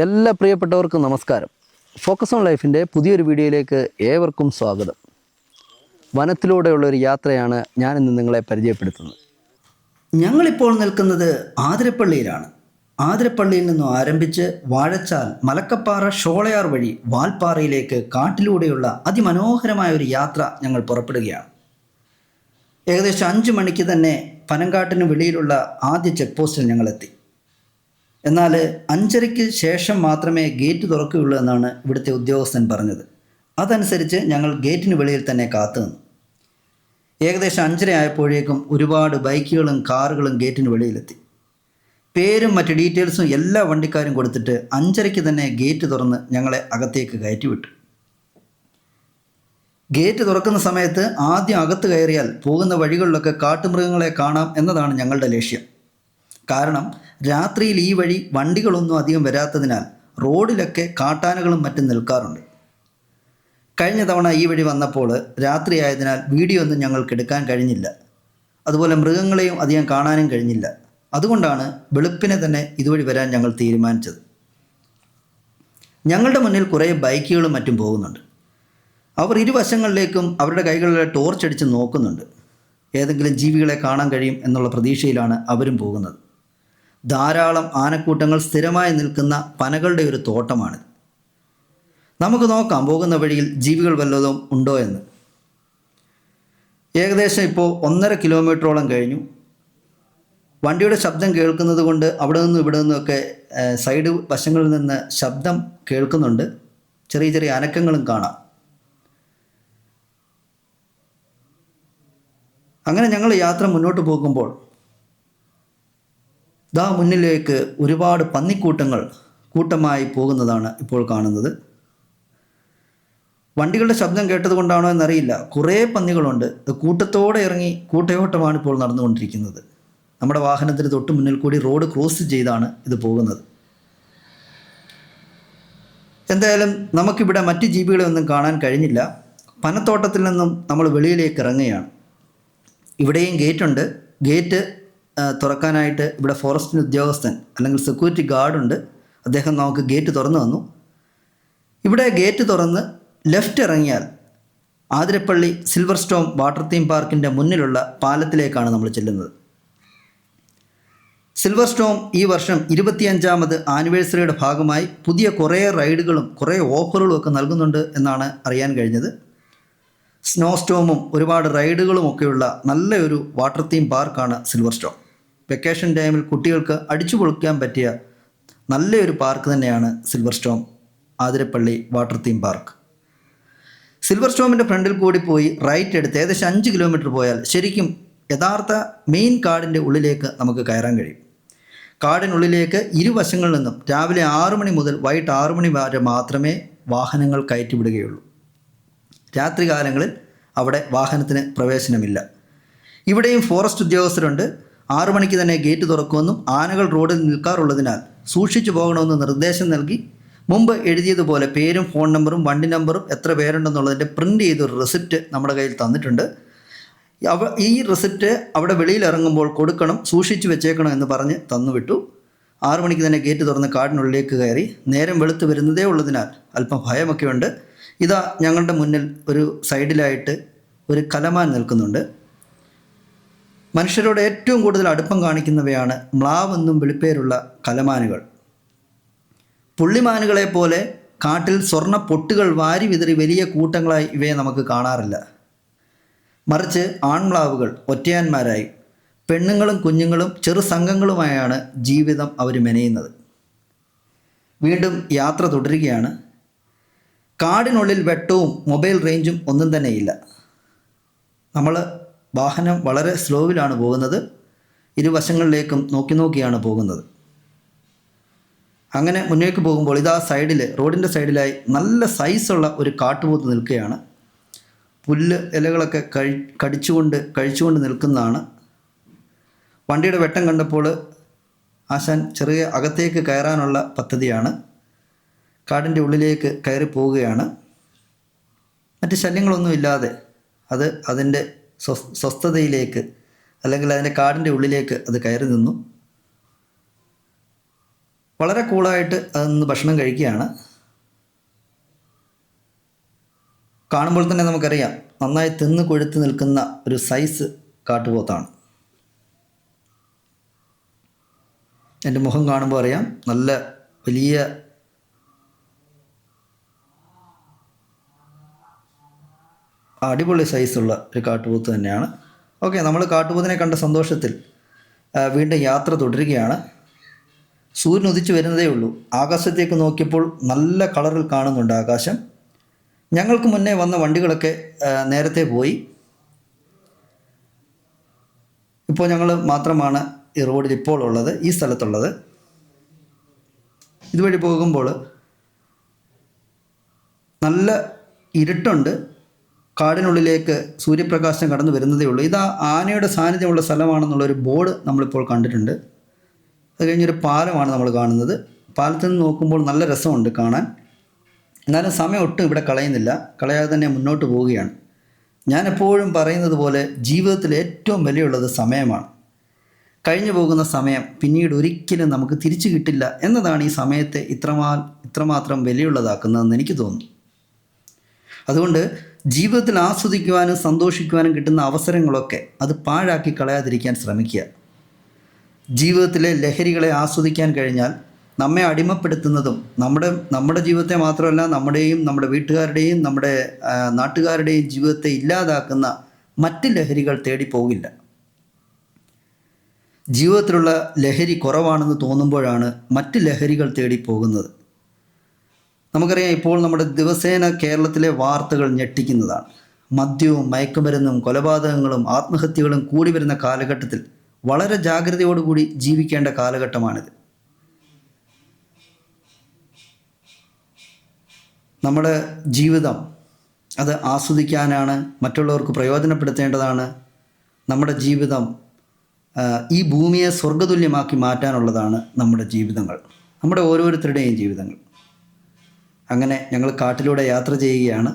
എല്ലാ പ്രിയപ്പെട്ടവർക്കും നമസ്കാരം. ഫോക്കസ് ഓൺ ലൈഫിന്റെ പുതിയൊരു വീഡിയോയിലേക്ക് ഏവർക്കും സ്വാഗതം. വനത്തിലൂടെയുള്ള ഒരു യാത്രയാണ് ഇന്ന് നിങ്ങളെ പരിചയപ്പെടുത്തുന്നത്. ഞങ്ങളിപ്പോൾ നിൽക്കുന്നത് ആതിരപ്പള്ളിയിലാണ്. ആതിരപ്പള്ളിയിൽ നിന്നും ആരംഭിച്ച് വാഴച്ചാൽ മലക്കപ്പാറ ഷോളയാർ വഴി വാൽപ്പാറയിലേക്ക് കാട്ടിലൂടെയുള്ള അതിമനോഹരമായ ഒരു യാത്ര ഞങ്ങൾ പുറപ്പെടുകയാണ്. ഏകദേശം അഞ്ച് മണിക്ക് തന്നെ പനങ്കാട്ടിന് വെളിയിലുള്ള ആദ്യ ചെക്ക് പോസ്റ്റിൽ ഞങ്ങളെത്തി. എന്നാൽ അഞ്ചരയ്ക്ക് ശേഷം മാത്രമേ ഗേറ്റ് തുറക്കുകയുള്ളൂ എന്നാണ് ഇവിടുത്തെ ഉദ്യോഗസ്ഥൻ പറഞ്ഞത്. അതനുസരിച്ച് ഞങ്ങൾ ഗേറ്റിന് വെളിയിൽ തന്നെ കാത്തു നിന്നു. ഏകദേശം അഞ്ചര ആയപ്പോഴേക്കും ഒരുപാട് ബൈക്കുകളും കാറുകളും ഗേറ്റിന് വെളിയിലെത്തി. പേരും മറ്റ് ഡീറ്റെയിൽസും എല്ലാ വണ്ടിക്കാരും കൊടുത്തിട്ട് അഞ്ചരയ്ക്ക് തന്നെ ഗേറ്റ് തുറന്ന് ഞങ്ങളെ അകത്തേക്ക് കയറ്റിവിട്ടു. ഗേറ്റ് തുറക്കുന്ന സമയത്ത് ആദ്യം അകത്ത് കയറിയാൽ പോകുന്ന വഴികളിലൊക്കെ കാട്ടുമൃഗങ്ങളെ കാണാം എന്നതാണ് ഞങ്ങളുടെ ലക്ഷ്യം. കാരണം രാത്രിയിൽ ഈ വഴി വണ്ടികളൊന്നും അധികം വരാത്തതിനാൽ റോഡിലൊക്കെ കാട്ടാനകളും മറ്റും നിൽക്കാറുണ്ട്. കഴിഞ്ഞ തവണ ഈ വഴി വന്നപ്പോൾ രാത്രിയായതിനാൽ വീഡിയോ ഒന്നും ഞങ്ങൾക്ക് എടുക്കാൻ കഴിഞ്ഞില്ല. അതുപോലെ മൃഗങ്ങളെയും അധികം കാണാനും കഴിഞ്ഞില്ല. അതുകൊണ്ടാണ് വെളുപ്പിനെ തന്നെ ഇതുവഴി വരാൻ ഞങ്ങൾ തീരുമാനിച്ചത്. ഞങ്ങളുടെ മുന്നിൽ കുറേ ബൈക്കുകളും മറ്റും പോകുന്നുണ്ട്. അവർ ഇരുവശങ്ങളിലേക്കും അവരുടെ കൈകളിലെ ടോർച്ച് അടിച്ച് നോക്കുന്നുണ്ട്. ഏതെങ്കിലും ജീവികളെ കാണാൻ കഴിയും എന്നുള്ള പ്രതീക്ഷയിലാണ് അവരും പോകുന്നത്. ധാരാളം ആനക്കൂട്ടങ്ങൾ സ്ഥിരമായി നിൽക്കുന്ന പനകളുടെ ഒരു തോട്ടമാണ് നമുക്ക് നോക്കാം പോകുന്ന വഴിയിൽ ജീവികൾ വല്ലതും ഉണ്ടോ എന്ന്. ഏകദേശം ഇപ്പോൾ ഒന്നര കിലോമീറ്ററോളം കഴിഞ്ഞു. വണ്ടിയുടെ ശബ്ദം കേൾക്കുന്നത് കൊണ്ട് അവിടെ നിന്നും ഇവിടെ നിന്നുമൊക്കെ സൈഡ് വശങ്ങളിൽ നിന്ന് ശബ്ദം കേൾക്കുന്നുണ്ട്. ചെറിയ ചെറിയ അനക്കങ്ങളും കാണാം. അങ്ങനെ ഞങ്ങൾ യാത്ര മുന്നോട്ട് പോകുമ്പോൾ ദാ മുന്നിലേക്ക് ഒരുപാട് പന്നിക്കൂട്ടങ്ങൾ കൂട്ടമായി പോകുന്നതാണ് ഇപ്പോൾ കാണുന്നത്. വണ്ടികളുടെ ശബ്ദം കേട്ടത് കൊണ്ടാണോ എന്നറിയില്ല. കുറേ പന്നികളുണ്ട്. കൂട്ടത്തോടെ ഇറങ്ങി കൂട്ടയോട്ടമാണ് ഇപ്പോൾ നടന്നുകൊണ്ടിരിക്കുന്നത്. നമ്മുടെ വാഹനത്തിന് തൊട്ട് മുന്നിൽ കൂടി റോഡ് ക്രോസ് ചെയ്താണ് ഇത് പോകുന്നത്. എന്തായാലും നമുക്കിവിടെ മറ്റ് ജീവികളെ ഒന്നും കാണാൻ കഴിഞ്ഞില്ല. പനത്തോട്ടത്തിൽ നിന്നും നമ്മൾ വെളിയിലേക്ക് ഇറങ്ങുകയാണ്. ഇവിടെയും ഗേറ്റുണ്ട്. ഗേറ്റ് തുറക്കാനായിട്ട് ഇവിടെ ഫോറസ്റ്റിന്റെ ഉദ്യോഗസ്ഥൻ അല്ലെങ്കിൽ സെക്യൂരിറ്റി ഗാർഡുണ്ട് അദ്ദേഹം നമുക്ക് ഗേറ്റ് തുറന്നു തന്നു. ഇവിടെ ഗേറ്റ് തുറന്ന് ലെഫ്റ്റ് ഇറങ്ങിയാൽ Athirappilly silver storm water theme പാർക്കിന്റെ മുന്നിലുള്ള പാലത്തിലേക്കാണ് നമ്മൾ ചെല്ലുന്നത്. സിൽവർ സ്റ്റോം ഈ വർഷം ഇരുപത്തിയഞ്ചാമത് ആനിവേഴ്സറിയുടെ ഭാഗമായി പുതിയ കുറേ റൈഡുകളും കുറേ ഓഫറുകളും ഒക്കെ നൽകുന്നുണ്ട് എന്നാണ് അറിയാൻ കഴിഞ്ഞത്. സ്നോ സ്റ്റോമും ഒരുപാട് റൈഡുകളും ഒക്കെയുള്ള നല്ലൊരു വാട്ടർ തീം പാർക്കാണ് സിൽവർ സ്റ്റോം വെക്കേഷൻ ടൈമിൽ കുട്ടികൾക്ക് അടിച്ചു പൊളിക്കാൻ പറ്റിയ നല്ലൊരു പാർക്ക് തന്നെയാണ് silver storm Athirappilly water theme park silver സ്റ്റോമിന്റെ ഫ്രണ്ടിൽ കൂടി പോയി റൈറ്റ് എടുത്ത് ഏകദേശം അഞ്ച് കിലോമീറ്റർ പോയാൽ ശരിക്കും യഥാർത്ഥ മെയിൻ കാടിന്റെ ഉള്ളിലേക്ക് നമുക്ക് കയറാൻ കഴിയും. കാടിനുള്ളിലേക്ക് ഇരുവശങ്ങളിൽ നിന്നും രാവിലെ ആറു മണി മുതൽ വൈകിട്ട് ആറു മണി വരെ മാത്രമേ വാഹനങ്ങൾ കയറ്റി കയറ്റിവിടുകയുള്ളൂ രാത്രികാലങ്ങളിൽ അവിടെ വാഹനത്തിന് പ്രവേശനമില്ല. ഇവിടെയും ഫോറസ്റ്റ് ഉദ്യോഗസ്ഥരുണ്ട്. ആറു മണിക്ക് തന്നെ ഗേറ്റ് തുറക്കുമെന്നും ആനകൾ റോഡിൽ നിൽക്കാറുള്ളതിനാൽ സൂക്ഷിച്ചു പോകണമെന്ന് നിർദ്ദേശം നൽകി. മുമ്പ് എഴുതിയതുപോലെ പേരും ഫോൺ നമ്പറും വണ്ടി നമ്പറും എത്ര പേരുണ്ടെന്നുള്ളതിന്റെ പ്രിന്റ് ചെയ്തൊരു റെസിപ്റ്റ് നമ്മുടെ കയ്യിൽ തന്നിട്ടുണ്ട്. അവ ഈ റെസിപ്റ്റ് അവിടെ വെളിയിൽ ഇറങ്ങുമ്പോൾ കൊടുക്കണം സൂക്ഷിച്ചു വെച്ചേക്കണം എന്ന് പറഞ്ഞ് തന്നുവിട്ടു. ആറു മണിക്ക് തന്നെ ഗേറ്റ് തുറന്ന് കാടിനുള്ളിലേക്ക് കയറി. നേരം വെളുത്ത് വരുന്നതേ ഉള്ളതിനാൽ അല്പം ഭയമൊക്കെ ഉണ്ട് ഇതാ ഞങ്ങളുടെ മുന്നിൽ ഒരു സൈഡിലായിട്ട് ഒരു കലമാൻ നിൽക്കുന്നുണ്ട്. മനുഷ്യരോട് ഏറ്റവും കൂടുതൽ അടുപ്പം കാണിക്കുന്നവയാണ് മ്ലാവ് എന്നും വിളിപ്പേരുള്ള കലമാനുകൾ. പുള്ളിമാനുകളെ പോലെ കാട്ടിൽ സ്വർണ പൊട്ടുകൾ വാരി വിതറി വലിയ കൂട്ടങ്ങളായി ഇവയെ നമുക്ക് കാണാറില്ല. മറിച്ച് ആൺമ്ലാവുകൾ ഒറ്റയാന്മാരായി. പെണ്ണുങ്ങളും കുഞ്ഞുങ്ങളും ചെറു സംഘങ്ങളുമായാണ് ജീവിതം അവർ മെനയുന്നത്. വീണ്ടും യാത്ര തുടരുകയാണ്. കാടിനുള്ളിൽ വെട്ടവും മൊബൈൽ റേഞ്ചും ഒന്നും തന്നെയില്ല. നമ്മൾ വാഹനം വളരെ സ്ലോവിലാണ് പോകുന്നത്. ഇരുവശങ്ങളിലേക്കും നോക്കി നോക്കിയാണ് പോകുന്നത്. അങ്ങനെ മുന്നേക്ക് പോകുമ്പോൾ ഇതാ സൈഡിൽ റോഡിന്റെ സൈഡിലായി നല്ല സൈസുള്ള ഒരു കാട്ടുപോത്ത് നിൽക്കുകയാണ്. പുല്ല് ഇലകളൊക്കെ കഴി കടിച്ചുകൊണ്ട് കഴിച്ചുകൊണ്ട് നിൽക്കുന്നതാണ്. വണ്ടിയുടെ വെട്ടം കണ്ടപ്പോൾ ആശാൻ ചെറിയ അകത്തേക്ക് കയറാനുള്ള പദ്ധതിയാണ്. കാടിന്റെ ഉള്ളിലേക്ക് കയറി പോവുകയാണ് മറ്റ് ശല്യങ്ങളൊന്നും ഇല്ലാതെ അത് അതിന്റെ സ്വസ്ഥതയിലേക്ക് അല്ലെങ്കിൽ അതിന്റെ കാടിന്റെ ഉള്ളിലേക്ക് അത് കയറി നിന്നു. വളരെ കൂളായിട്ട് അതൊന്ന് ഭക്ഷണം കഴിക്കുകയാണ്. കാണുമ്പോൾ തന്നെ നമുക്കറിയാം നന്നായി തിന്ന് കൊഴുത്ത് നിൽക്കുന്ന ഒരു സൈസ് കാട്ടുപോത്താണ്. എന്റെ മുഖം കാണുമ്പോൾ അറിയാം നല്ല വലിയ അടിപൊളി സൈസുള്ള ഒരു കാട്ടുപോത്ത് തന്നെയാണ്. ഓക്കെ നമ്മൾ കാട്ടുപോത്തിനെ കണ്ട സന്തോഷത്തിൽ വീണ്ടും യാത്ര തുടരുകയാണ്. സൂര്യൻ ഉദിച്ചു വരുന്നതേ ഉള്ളൂ. ആകാശത്തേക്ക് നോക്കിയപ്പോൾ നല്ല കളറിൽ കാണുന്നുണ്ട് ആകാശം. ഞങ്ങൾക്ക് മുന്നേ വന്ന വണ്ടികളൊക്കെ നേരത്തെ പോയി. ഇപ്പോൾ ഞങ്ങൾ മാത്രമാണ് ഈ റോഡിൽ ഇപ്പോൾ ഉള്ളത് ഈ സ്ഥലത്തുള്ളത്. ഇതുവഴി പോകുമ്പോൾ നല്ല ഇരുട്ടുണ്ട്. കാടിനുള്ളിലേക്ക് സൂര്യപ്രകാശം കടന്നു വരുന്നതേ ഉള്ളൂ. ഇത് ആനയുടെ സാന്നിധ്യമുള്ള സ്ഥലമാണെന്നുള്ളൊരു ബോർഡ് നമ്മളിപ്പോൾ കണ്ടിട്ടുണ്ട്. അത് കഴിഞ്ഞൊരു പാലമാണ് നമ്മൾ കാണുന്നത്. പാലത്തിൽ നിന്ന് നോക്കുമ്പോൾ നല്ല രസമുണ്ട് കാണാൻ. എന്നാലും സമയം ഒട്ടും ഇവിടെ കളയുന്നില്ല. കളയാതെ തന്നെ മുന്നോട്ട് പോവുകയാണ്. ഞാൻ എപ്പോഴും പറയുന്നത് പോലെ ജീവിതത്തിൽ ഏറ്റവും വിലയുള്ളത് സമയമാണ്. കഴിഞ്ഞു പോകുന്ന സമയം പിന്നീട് ഒരിക്കലും നമുക്ക് തിരിച്ചു കിട്ടില്ല എന്നതാണ് ഈ സമയത്തെ ഇത്രമാ ഇത്രമാത്രം വിലയുള്ളതാക്കുന്നതെന്ന് എനിക്ക് തോന്നുന്നു. അതുകൊണ്ട് ജീവിതത്തിൽ ആസ്വദിക്കുവാനും സന്തോഷിക്കുവാനും കിട്ടുന്ന അവസരങ്ങളൊക്കെ അത് പാഴാക്കി കളയാതിരിക്കാൻ ശ്രമിക്കുക. ജീവിതത്തിലെ ലഹരികളെ ആസ്വദിക്കാൻ കഴിഞ്ഞാൽ നമ്മെ അടിമപ്പെടുത്തുന്നതും നമ്മുടെ നമ്മുടെ ജീവിതത്തെ മാത്രമല്ല നമ്മുടെയും നമ്മുടെ വീട്ടുകാരുടെയും നമ്മുടെ നാട്ടുകാരുടെയും ജീവിതത്തെ ഇല്ലാതാക്കുന്ന മറ്റ് ലഹരികൾ തേടി പോകില്ല. ജീവിതത്തിലുള്ള ലഹരി കുറവാണെന്ന് തോന്നുമ്പോഴാണ് മറ്റ് ലഹരികൾ തേടി പോകുന്നത്. നമുക്കറിയാം ഇപ്പോൾ നമ്മുടെ ദിവസേന കേരളത്തിലെ വാർത്തകൾ ഞെട്ടിക്കുന്നതാണ്. മദ്യവും മയക്കുമരുന്നും കൊലപാതകങ്ങളും ആത്മഹത്യകളും കൂടി വരുന്ന കാലഘട്ടത്തിൽ വളരെ ജാഗ്രതയോടുകൂടി ജീവിക്കേണ്ട കാലഘട്ടമാണിത്. നമ്മുടെ ജീവിതം അത് ആസ്വദിക്കാനാണ് മറ്റുള്ളവർക്ക് പ്രയോജനപ്പെടുത്തേണ്ടതാണ്. നമ്മുടെ ജീവിതം ഈ ഭൂമിയെ സ്വർഗതുല്യമാക്കി മാറ്റാനുള്ളതാണ് നമ്മുടെ ജീവിതങ്ങൾ. നമ്മുടെ ഓരോരുത്തരുടെയും ജീവിതങ്ങൾ. അങ്ങനെ ഞങ്ങൾ കാട്ടിലൂടെ യാത്ര ചെയ്യുകയാണ്.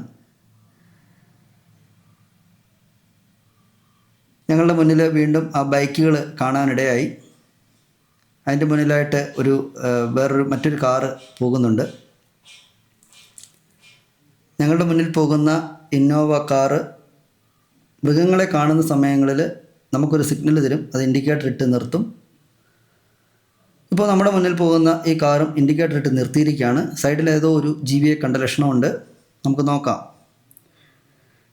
ഞങ്ങളുടെ മുന്നിൽ വീണ്ടും ആ ബൈക്കുകൾ കാണാനിടയായി. അതിന്റെ മുന്നിലായിട്ട് ഒരു വേറൊരു മറ്റൊരു കാറ് പോകുന്നുണ്ട്. ഞങ്ങളുടെ മുന്നിൽ പോകുന്ന ഇന്നോവ കാറ് മൃഗങ്ങളെ കാണുന്ന സമയങ്ങളിൽ നമുക്കൊരു സിഗ്നൽ തരും. അത് ഇൻഡിക്കേറ്റർ ഇട്ട് നിർത്തും. ഇപ്പോൾ നമ്മുടെ മുന്നിൽ പോകുന്ന ഈ കാറും ഇൻഡിക്കേറ്റർ ഇട്ട് നിർത്തിയിരിക്കുകയാണ്. സൈഡിൽ ഏതോ ഒരു ജീവിയെ കണ്ട ലക്ഷണമുണ്ട്. നമുക്ക് നോക്കാം.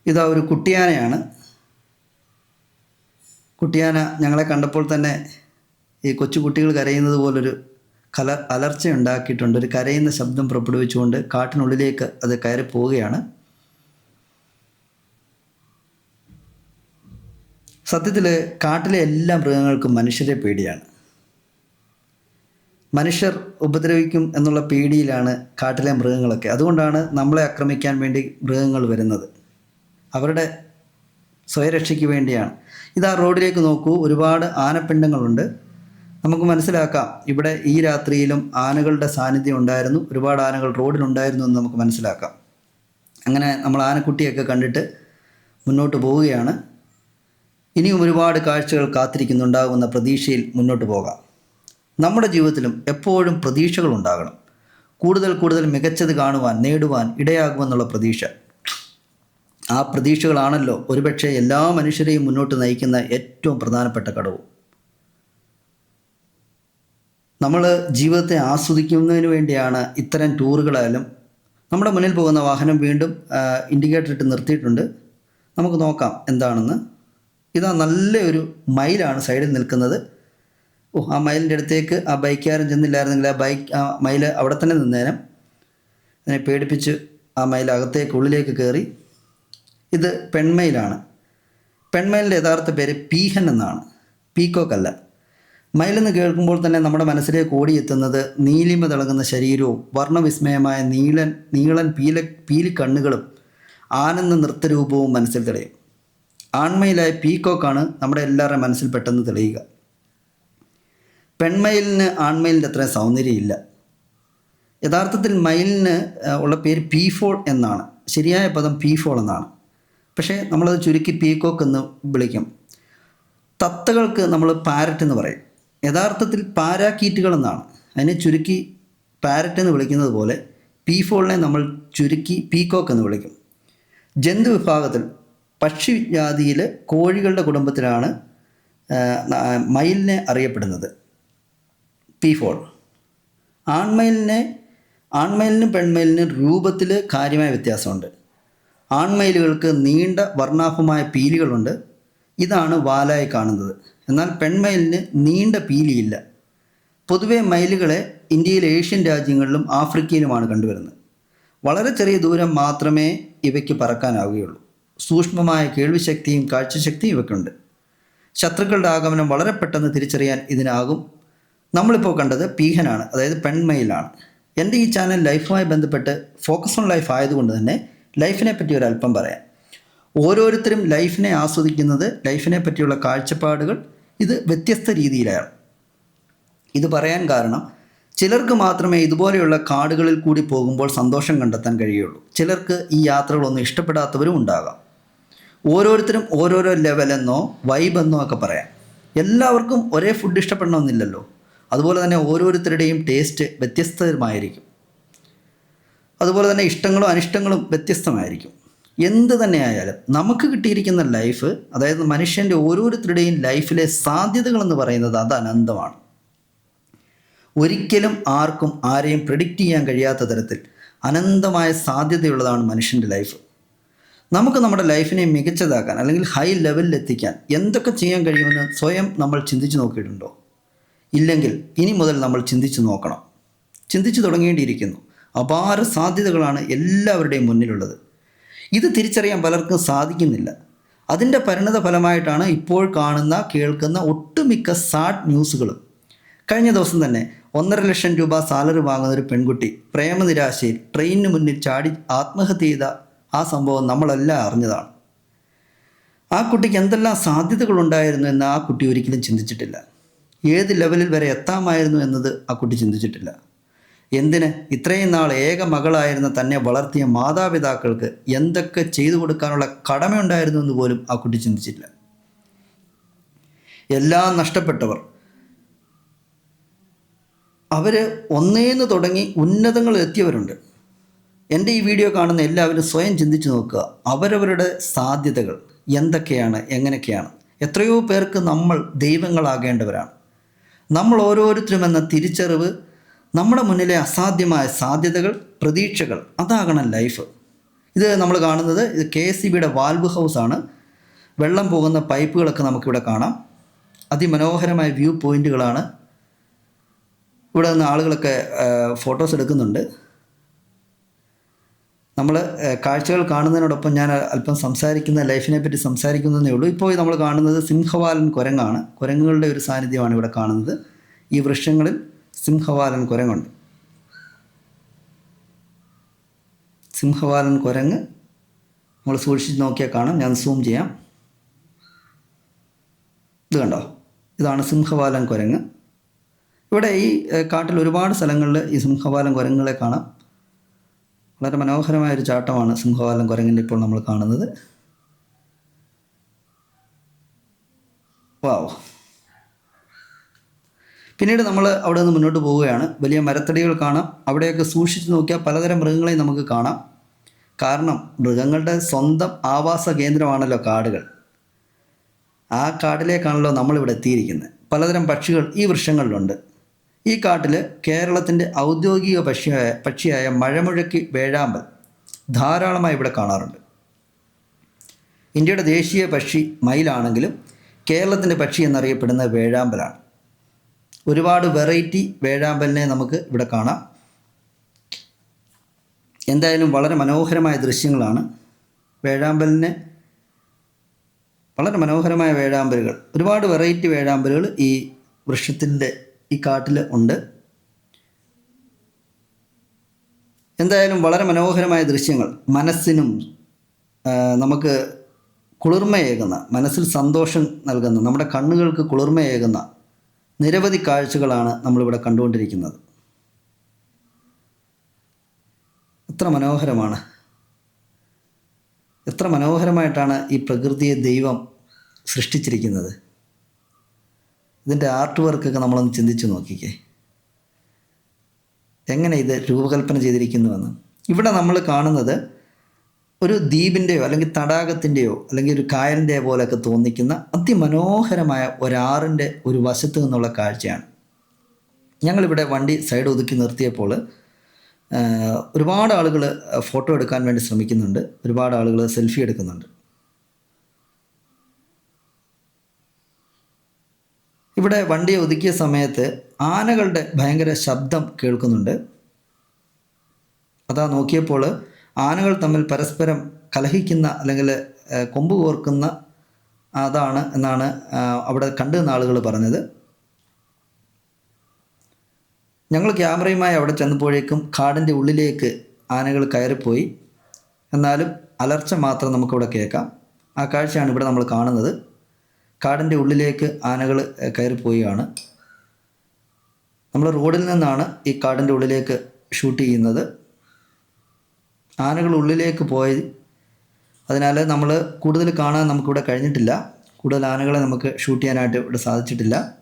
ഇതാ ഒരു കുട്ടിയാനയാണ്. കുട്ടിയാന ഞങ്ങളെ കണ്ടപ്പോൾ തന്നെ ഈ കൊച്ചുകുട്ടികൾ കരയുന്നത് പോലൊരു കല അലർച്ച ഉണ്ടാക്കിയിട്ടുണ്ട്. ഒരു കരയുന്ന ശബ്ദം പുറപ്പെടുവിച്ചുകൊണ്ട് കാട്ടിനുള്ളിലേക്ക് അത് കയറി പോവുകയാണ്. സത്യത്തിൽ കാട്ടിലെ എല്ലാ മൃഗങ്ങൾക്കും മനുഷ്യരെ പേടിയാണ്. മനുഷ്യർ ഉപദ്രവിക്കും എന്നുള്ള പേടിയിലാണ് കാട്ടിലെ മൃഗങ്ങളൊക്കെ. അതുകൊണ്ടാണ് നമ്മളെ ആക്രമിക്കാൻ വേണ്ടി മൃഗങ്ങൾ വരുന്നത്. അവരുടെ സ്വയരക്ഷയ്ക്ക് വേണ്ടിയാണ്. ഇത് റോഡിലേക്ക് നോക്കൂ. ഒരുപാട് ആനപ്പിണ്ടങ്ങളുണ്ട്. നമുക്ക് മനസ്സിലാക്കാം. ഇവിടെ ഈ രാത്രിയിലും ആനകളുടെ സാന്നിധ്യം ഉണ്ടായിരുന്നു. ഒരുപാട് ആനകൾ റോഡിലുണ്ടായിരുന്നു എന്ന് നമുക്ക് മനസ്സിലാക്കാം. അങ്ങനെ നമ്മൾ ആനക്കുട്ടിയൊക്കെ കണ്ടിട്ട് മുന്നോട്ട് പോവുകയാണ്. ഇനിയും ഒരുപാട് കാഴ്ചകൾ കാത്തിരിക്കുന്നുണ്ടാകുമെന്ന പ്രതീക്ഷയിൽ മുന്നോട്ട് പോകാം. നമ്മുടെ ജീവിതത്തിലും എപ്പോഴും പ്രതീക്ഷകൾ ഉണ്ടാകണം. കൂടുതൽ കൂടുതൽ മികച്ചത് കാണുവാൻ നേടുവാൻ ഇടയാകുമെന്നുള്ള പ്രതീക്ഷ. ആ പ്രതീക്ഷകളാണല്ലോ ഒരുപക്ഷെ എല്ലാ മനുഷ്യരെയും മുന്നോട്ട് നയിക്കുന്ന ഏറ്റവും പ്രധാനപ്പെട്ട കടവ് നമ്മൾ ജീവിതത്തെ ആസ്വദിക്കുന്നതിന് വേണ്ടിയാണ് ഇത്തരം ടൂറുകളായാലും നമ്മുടെ മുന്നിൽ പോകുന്ന വാഹനം വീണ്ടും ഇൻഡിക്കേറ്റർ ഇട്ട് നിർത്തിയിട്ടുണ്ട്. നമുക്ക് നോക്കാം എന്താണെന്ന്. ഇതാ നല്ലൊരു മയിലാണ് സൈഡിൽ നിൽക്കുന്നത്. ഓ ആ മയിലിന്റെ അടുത്തേക്ക് ആ ബൈക്കുകാരൻ ചെന്നില്ലായിരുന്നെങ്കിൽ ആ ബൈക്ക് ആ മയിൽ അവിടെ തന്നെ നിന്നേരം അതിനെ പേടിപ്പിച്ച് ആ മയിൽ അകത്തേക്ക് ഉള്ളിലേക്ക് കയറി. ഇത് പെൺമയിലാണ്. പെൺമയിലിന്റെ യഥാർത്ഥ പേര് പീഹൻ എന്നാണ്. പീക്കോക്കല്ല മയിലെന്ന് കേൾക്കുമ്പോൾ തന്നെ നമ്മുടെ മനസ്സിലേക്ക് ഓടിയെത്തുന്നത് നീലിമ തിളങ്ങുന്ന ശരീരവും വർണവിസ്മയമായ നീളൻ നീളൻ പീല പീലിക്കണ്ണുകളും ആനന്ദ നൃത്തരൂപവും മനസ്സിൽ തെളിയും. ആൺമയിലായ പീക്കോക്കാണ് നമ്മുടെ എല്ലാവരുടെ മനസ്സിൽ പെട്ടെന്ന് തെളിയുക. പെൺമയിലിന് ആൺമയിലിന്റെ അത്രയും സൗന്ദര്യമില്ല. യഥാർത്ഥത്തിൽ മയിലിന് ഉള്ള പേര് പീഫോൾ എന്നാണ്. ശരിയായ പദം പീഫോൾ എന്നാണ്. പക്ഷേ നമ്മളത് ചുരുക്കി പീക്കോക്ക് എന്ന് വിളിക്കും. തത്തകൾക്ക് നമ്മൾ പാരറ്റ് എന്ന് പറയും. യഥാർത്ഥത്തിൽ പാരാക്കീറ്റുകൾ എന്നാണ്. അതിനെ ചുരുക്കി പാരറ്റ് എന്ന് വിളിക്കുന്നത് പോലെ പീ ഫോളിനെ നമ്മൾ ചുരുക്കി പീകോക്ക് എന്ന് വിളിക്കും. ജന്തു വിഭാഗത്തിൽ പക്ഷി ജാതിയിൽ കോഴികളുടെ കുടുംബത്തിലാണ് മയിലിനെ അറിയപ്പെടുന്നത്. പീ ഫോൾ ആൺമയിലിനെ ആൺമയിലിനും പെൺമയിലിനും രൂപത്തിൽ കാര്യമായ വ്യത്യാസമുണ്ട്. ആൺമയിലുകൾക്ക് നീണ്ട വർണാഭമായ പീലികളുണ്ട്. ഇതാണ് വാലായി കാണുന്നത്. എന്നാൽ പെൺമയിലിന് നീണ്ട പീലിയില്ല. പൊതുവേ മയിലുകളെ ഇന്ത്യയിലെ ഏഷ്യൻ രാജ്യങ്ങളിലും ആഫ്രിക്കയിലുമാണ് കണ്ടുവരുന്നത്. വളരെ ചെറിയ ദൂരം മാത്രമേ ഇവയ്ക്ക് പറക്കാനാവുകയുള്ളൂ. സൂക്ഷ്മമായ കേൾവിശക്തിയും കാഴ്ചശക്തിയും ഇവയ്ക്കുണ്ട്. ശത്രുക്കളുടെ ആഗമനം വളരെ പെട്ടെന്ന് തിരിച്ചറിയാൻ ഇതിനാകും നമ്മളിപ്പോൾ കണ്ടത് പീഹനാണ് അതായത് പെൺമയിലാണ്. എന്റെ ഈ ചാനൽ ലൈഫുമായി ബന്ധപ്പെട്ട് ഫോക്കസ് ഓൺ ലൈഫ് ആയതുകൊണ്ട് തന്നെ ലൈഫിനെ പറ്റി ഒരു അല്പം പറയാം. ഓരോരുത്തരും ലൈഫിനെ ആസ്വദിക്കുന്നത് ലൈഫിനെ പറ്റിയുള്ള കാഴ്ചപ്പാടുകൾ ഇത് വ്യത്യസ്ത രീതിയിലാണ്. ഇത് പറയാൻ കാരണം ചിലർക്ക് മാത്രമേ ഇതുപോലെയുള്ള കാടുകളിൽ കൂടി പോകുമ്പോൾ സന്തോഷം കണ്ടെത്താൻ കഴിയുള്ളൂ. ചിലർക്ക് ഈ യാത്രകളൊന്നും ഇഷ്ടപ്പെടാത്തവരും ഉണ്ടാകാം. ഓരോരുത്തരും ഓരോരോ ലെവലെന്നോ വൈബെന്നോ ഒക്കെ പറയാം. എല്ലാവർക്കും ഒരേ ഫുഡ് ഇഷ്ടപ്പെടണമെന്നില്ലല്ലോ. അതുപോലെ തന്നെ ഓരോരുത്തരുടെയും ടേസ്റ്റ് വ്യത്യസ്തമായിരിക്കും. അതുപോലെ തന്നെ ഇഷ്ടങ്ങളും അനിഷ്ടങ്ങളും വ്യത്യസ്തമായിരിക്കും. എന്ത് തന്നെ ആയാലും നമുക്ക് കിട്ടിയിരിക്കുന്ന ലൈഫ് അതായത് മനുഷ്യന്റെ ഓരോരുത്തരുടെയും ലൈഫിലെ സാധ്യതകളെന്ന് പറയുന്നത് അത് അനന്തമാണ്. ഒരിക്കലും ആർക്കും ആരെയും പ്രിഡിക്റ്റ് ചെയ്യാൻ കഴിയാത്ത തരത്തിൽ അനന്തമായ സാധ്യതയുള്ളതാണ് മനുഷ്യന്റെ ലൈഫ് നമുക്ക് നമ്മുടെ ലൈഫിനെ മികച്ചതാക്കാൻ അല്ലെങ്കിൽ ഹൈ ലെവലിൽ എത്തിക്കാൻ എന്തൊക്കെ ചെയ്യാൻ കഴിയുമെന്ന് സ്വയം നമ്മൾ ചിന്തിച്ചു നോക്കിയിട്ടുണ്ടോ? ഇല്ലെങ്കിൽ ഇനി മുതൽ നമ്മൾ ചിന്തിച്ചു നോക്കണം. ചിന്തിച്ചു തുടങ്ങേണ്ടിയിരിക്കുന്നു. അപാര സാധ്യതകളാണ് എല്ലാവരുടെയും മുന്നിലുള്ളത്. ഇത് തിരിച്ചറിയാൻ പലർക്കും സാധിക്കുന്നില്ല. അതിന്റെ പരിണത ഫലമായിട്ടാണ് ഇപ്പോൾ കാണുന്ന കേൾക്കുന്ന ഒട്ടുമിക്ക സാഡ് ന്യൂസുകളും. കഴിഞ്ഞ ദിവസം തന്നെ ഒന്നര ലക്ഷം രൂപ സാലറി വാങ്ങുന്ന ഒരു പെൺകുട്ടി പ്രേമനിരാശയിൽ ട്രെയിനിന് മുന്നിൽ ചാടി ആത്മഹത്യ ചെയ്ത ആ സംഭവം നമ്മളെല്ലാം അറിഞ്ഞതാണ്. ആ കുട്ടിക്ക് എന്തെല്ലാം സാധ്യതകളുണ്ടായിരുന്നു എന്ന് ആ കുട്ടി ഒരിക്കലും ചിന്തിച്ചിട്ടില്ല. ഏത് ലെവലിൽ വരെ എത്താമായിരുന്നു എന്നത് ആ കുട്ടി ചിന്തിച്ചിട്ടില്ല. എന്തിന്? ഇത്രയും നാൾ ഏക മകളായിരുന്ന തന്നെ വളർത്തിയ മാതാപിതാക്കൾക്ക് എന്തൊക്കെ ചെയ്തു കൊടുക്കാനുള്ള കടമയുണ്ടായിരുന്നു എന്ന് പോലും ആ കുട്ടി ചിന്തിച്ചിട്ടില്ല. എല്ലാം നഷ്ടപ്പെട്ടവർ. അവർ ഒന്നേന്ന് തുടങ്ങി ഉന്നതങ്ങൾ എത്തിയവരുണ്ട്. എന്റെ ഈ വീഡിയോ കാണുന്ന എല്ലാവരും സ്വയം ചിന്തിച്ചു നോക്കുക. അവരവരുടെ സാധ്യതകൾ എന്തൊക്കെയാണ്? എങ്ങനെയൊക്കെയാണ്? എത്രയോ പേർക്ക് നമ്മൾ ദൈവങ്ങളാകേണ്ടവരാണ്. നമ്മൾ ഓരോരുത്തരും എന്ന തിരിച്ചറിവ് നമ്മുടെ മുന്നിലെ അസാധ്യമായ സാധ്യതകൾ പ്രതീക്ഷകൾ അതാകണം ലൈഫ്. ഇത് നമ്മൾ കാണുന്നത് ഇത് കെ എസ് സി ബിയുടെ വാൽവ് ഹൗസാണ് വെള്ളം പോകുന്ന പൈപ്പുകളൊക്കെ നമുക്കിവിടെ കാണാം. അതിമനോഹരമായ വ്യൂ പോയിന്റുകളാണ് ഇവിടെ നിന്ന് ആളുകളൊക്കെ ഫോട്ടോസ് എടുക്കുന്നുണ്ട്. നമ്മൾ കാഴ്ചകൾ കാണുന്നതിനോടൊപ്പം ഞാൻ അല്പം സംസാരിക്കുന്ന ലൈഫിനെ പറ്റി സംസാരിക്കുന്നതേ ഉള്ളൂ. ഇപ്പോൾ നമ്മൾ കാണുന്നത് സിംഹവാലൻ കുരങ്ങാണ്. കുരങ്ങുകളുടെ ഒരു സാന്നിധ്യമാണ് ഇവിടെ കാണുന്നത്. ഈ വൃക്ഷങ്ങളിൽ സിംഹവാലൻ കുരങ്ങുണ്ട്. സിംഹവാലൻ കുരങ്ങ് നമ്മൾ സൂക്ഷിച്ച് നോക്കിയാൽ കാണാം. ഞാൻ സൂം ചെയ്യാം. ഇത് കണ്ടോ? ഇതാണ് സിംഹവാലൻ കുരങ്ങ്. ഇവിടെ ഈ കാട്ടിൽ ഒരുപാട് സ്ഥലങ്ങളിൽ ഈ സിംഹവാലൻ കുരങ്ങുകളെ കാണാം. വളരെ മനോഹരമായ ഒരു ചാട്ടമാണ് സിംഹവാലം കുരങ്ങിന്റെ ഇപ്പോൾ നമ്മൾ കാണുന്നത്. വാവ് പിന്നീട് നമ്മൾ അവിടെ നിന്ന് മുന്നോട്ട് പോവുകയാണ്. വലിയ മരത്തടികൾ കാണാം. അവിടെയൊക്കെ സൂക്ഷിച്ചു നോക്കിയാൽ പലതരം മൃഗങ്ങളെയും നമുക്ക് കാണാം. കാരണം മൃഗങ്ങളുടെ സ്വന്തം ആവാസ കേന്ദ്രമാണല്ലോ കാടുകൾ. ആ കാടിലേക്കാണല്ലോ നമ്മളിവിടെ എത്തിയിരിക്കുന്നത്. പലതരം പക്ഷികൾ ഈ വൃക്ഷങ്ങളിലുണ്ട്. ഈ കാട്ടിൽ കേരളത്തിന്റെ ഔദ്യോഗിക പക്ഷിയായ പക്ഷിയായ മഴമുഴക്കി വേഴാമ്പൽ ധാരാളമായി ഇവിടെ കാണാറുണ്ട്. ഇന്ത്യയുടെ ദേശീയ പക്ഷി മയിലാണെങ്കിലും കേരളത്തിന്റെ പക്ഷി എന്നറിയപ്പെടുന്ന വേഴാമ്പലാണ്. ഒരുപാട് വെറൈറ്റി വേഴാമ്പലിനെ നമുക്ക് ഇവിടെ കാണാം. എന്തായാലും വളരെ മനോഹരമായ ദൃശ്യങ്ങളാണ് വേഴാമ്പലിനെ. വളരെ മനോഹരമായ വേഴാമ്പലുകൾ. ഒരുപാട് വെറൈറ്റി വേഴാമ്പലുകൾ ഈ വൃക്ഷത്തിന്റെ ഈ കാട്ടിൽ ഉണ്ട്. എന്തായാലും വളരെ മനോഹരമായ ദൃശ്യങ്ങൾ. മനസ്സിനും നമുക്ക് കുളിർമയേകുന്ന മനസ്സിൽ സന്തോഷം നൽകുന്ന നമ്മുടെ കണ്ണുകൾക്ക് കുളിർമയേകുന്ന നിരവധി കാഴ്ചകളാണ് നമ്മളിവിടെ കണ്ടുകൊണ്ടിരിക്കുന്നത്. എത്ര മനോഹരമാണ്. എത്ര മനോഹരമായിട്ടാണ് ഈ പ്രകൃതിയെ ദൈവം സൃഷ്ടിച്ചിരിക്കുന്നത്. ഇതിന്റെ ആർട്ട് വർക്കൊക്കെ നമ്മളൊന്ന് ചിന്തിച്ച് നോക്കിക്കേ. എങ്ങനെ ഇത് രൂപകൽപ്പന ചെയ്തിരിക്കുന്നുവെന്ന്. ഇവിടെ നമ്മൾ കാണുന്നത് ഒരു ദ്വീപിന്റെയോ അല്ലെങ്കിൽ തടാകത്തിന്റെയോ അല്ലെങ്കിൽ ഒരു കായലിന്റെ പോലെയൊക്കെ തോന്നിക്കുന്ന അതിമനോഹരമായ ഒരാറിന്റെ ഒരു വശത്ത് നിന്നുള്ള കാഴ്ചയാണ്. ഞങ്ങളിവിടെ വണ്ടി സൈഡ് ഒതുക്കി നിർത്തിയപ്പോൾ ഒരുപാട് ആളുകൾ ഫോട്ടോ എടുക്കാൻ വേണ്ടി ശ്രമിക്കുന്നുണ്ട്. ഒരുപാട് ആളുകൾ സെൽഫി എടുക്കുന്നുണ്ട്. ഇവിടെ വണ്ടി ഒതുക്കിയ സമയത്ത് ആനകളുടെ ഭയങ്കര ശബ്ദം കേൾക്കുന്നുണ്ട്. അതാ നോക്കിയപ്പോൾ ആനകൾ തമ്മിൽ പരസ്പരം കലഹിക്കുന്ന അല്ലെങ്കിൽ കൊമ്പു കോർക്കുന്ന അതാണ് എന്നാണ് അവിടെ കണ്ടു നിന്ന ആളുകൾ പറഞ്ഞത്. ഞങ്ങൾ ക്യാമറയുമായി അവിടെ ചെന്നപ്പോഴേക്കും കാടിന്റെ ഉള്ളിലേക്ക് ആനകൾ കയറിപ്പോയി. എന്നാലും അലർച്ച മാത്രം നമുക്കിവിടെ കേൾക്കാം. ആ കാഴ്ചയാണ് ഇവിടെ നമ്മൾ കാണുന്നത്. കാടിന്റെ ഉള്ളിലേക്ക് ആനകൾ കയറിപ്പോവുകയാണ് നമ്മൾ റോഡിൽ നിന്നാണ് ഈ കാടിന്റെ ഉള്ളിലേക്ക് ഷൂട്ട് ചെയ്യുന്നത്. ആനകൾ ഉള്ളിലേക്ക് പോയി. അതിനാൽ നമ്മൾ കൂടുതൽ കാണാൻ നമുക്കിവിടെ കഴിഞ്ഞിട്ടില്ല. കൂടുതൽ ആനകളെ നമുക്ക് ഷൂട്ട് ചെയ്യാനായിട്ട് ഇവിടെ സാധിച്ചിട്ടില്ല.